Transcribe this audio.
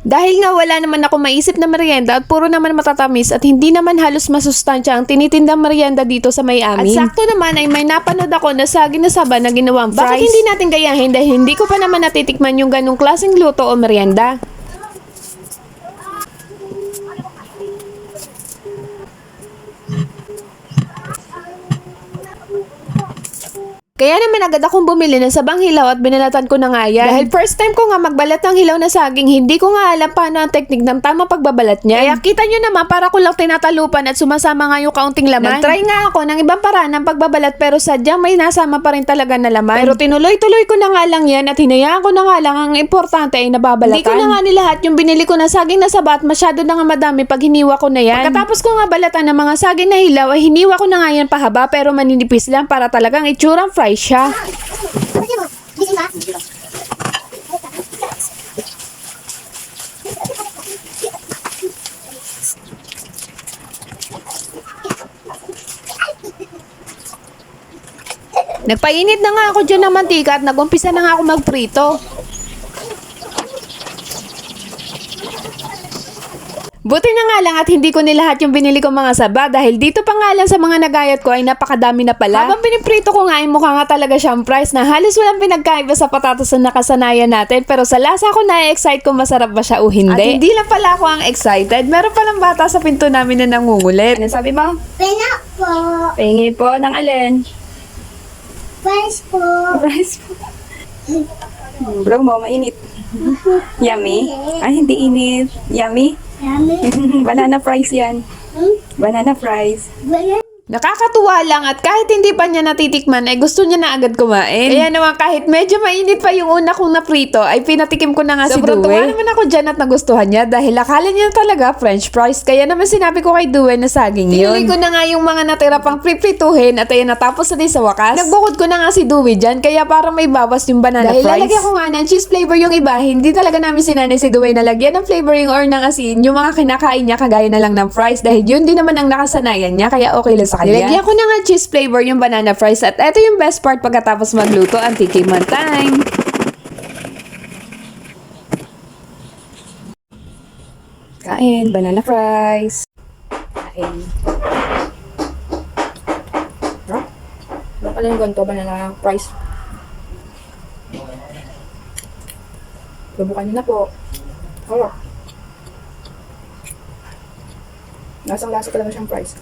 Dahil nga wala naman ako maisip na merienda at puro naman matatamis at hindi naman halos masustansya ang tinitindang merienda dito sa may amin. At sakto naman ay may napanood ako na saging na saba na ginawang fries. Bakit hindi natin gayahin dahil hindi ko pa naman natitikman yung ganong klaseng luto o merienda. Kaya naman agad akong bumili ng sabang hilaw at binalatan ko na nga yan. Dahil first time ko nga magbalat ng hilaw na saging, hindi ko nga alam paano ang teknik ng tamang pagbabalat niya. Kaya kita nyo naman, para ko lang tinatalupan at sumasama nga yung kaunting laman. Nag-try nga ako ng ibang paraan ng pagbabalat pero sadyang may nasama pa rin talaga na laman. Pero tinuloy-tuloy ko na nga lang yan at hinayaan ko na nga lang ang importante ay nababalatan. Hindi ko na nga nilahat yung binili ko na saging na saba at masyado na nga madami pag hiniwa ko na yan. Pagkatapos ko nga balatan ng mga saging na hilaw ay hiniwa ko na nga yan pahaba pero maninipis lang para talagang itsurang fry siya. Nagpainit na nga ako dyan ng mantika at nagumpisa na nga ako magprito. Buti na nga lang at hindi ko nilahat yung binili kong mga saba dahil dito pa nga lang sa mga nagayat ko ay napakadami na pala. Habang piniprito ko nga ay mukha nga talaga siyang price na halos walang pinagkaiba sa patatas na nakasanayan natin pero sa lasa ko na-excite kung masarap ba siya o hindi. At hindi lang pala ako ang excited, meron palang bata sa pinto namin na nangungulit. Ano sabi mo? Pena po. Pengi po ng alin? Rice po. Rice po. Bro mo, mainit. Yummy? Ay, hindi init. Yummy? Banana fries yan. Banana fries. Wala. Nakakatuwa lang at kahit hindi pa niya natitikman ay gusto niya na agad kumain. Kaya naman kahit medyo mainit pa yung una kong naprito ay pinatikim ko na nga si Sobrang Due. tuwa naman ako dyan at nagustuhan niya dahil akala niya talaga french fries. Kaya naman sinabi ko kay Due na saging yun. Tinuloy ko na nga yung mga natira pang priprituhin at ayan natapos na din sa wakas. Nagbukod ko na nga si Due dyan kaya parang may bawas yung banana Dahil fries. lalagyan ko nga ng cheese flavor yung iba, hindi talaga namin sinanay si Due na lagyan ng flavoring or ng asin yung mga kinakain niya kagaya na lang ng fries dahil yun din naman ang nakasanayan niya kaya okay lang sa kanya. Nilagyan ko na nga cheese flavor yung banana fries at eto yung best part pagkatapos magluto ang tikiman time. Kain, banana fries. Kain. Sarap. Ano pala yung ganito, banana fries. Subukan niyo na po. Sarap. Lasang lasa talaga siyang fries.